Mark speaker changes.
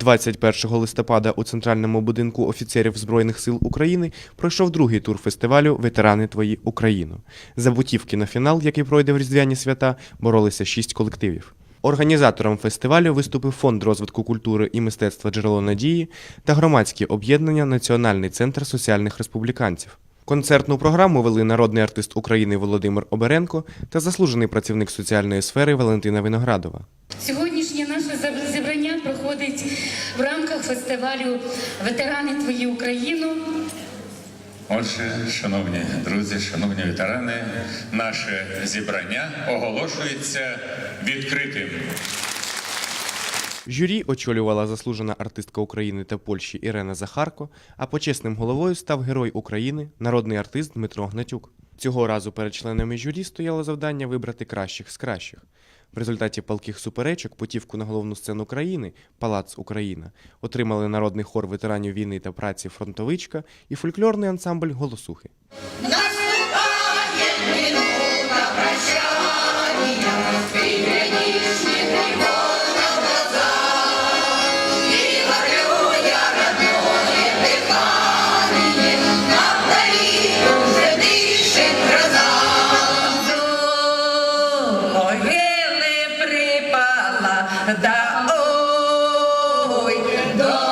Speaker 1: 21 листопада у центральному будинку офіцерів Збройних сил України пройшов другий тур фестивалю Ветерани твої Україну. За путівки на фінал, який пройде в Різдвяні свята, боролися шість колективів. Організатором фестивалю виступив Фонд розвитку культури і мистецтва Джерело надії та громадське об'єднання Національний центр соціальних республіканців. Концертну програму вели народний артист України Володимир Оберенко та заслужений працівник соціальної сфери Валентина Виноградова.
Speaker 2: Сьогоднішнє наше зібрання проходить в рамках фестивалю Ветерани твої Україну.
Speaker 3: Отже, шановні друзі, шановні ветерани, наше зібрання оголошується відкритим.
Speaker 1: Журі очолювала заслужена артистка України та Польщі Ірена Захарко, а почесним головою став Герой України, народний артист Дмитро Гнатюк. Цього разу перед членами журі стояло завдання вибрати кращих з кращих. В результаті палких суперечок путівку на головну сцену країни Палац Україна отримали народний хор ветеранів війни та праці Фронтовичка і фольклорний ансамбль Голосухи.
Speaker 4: Да ой, до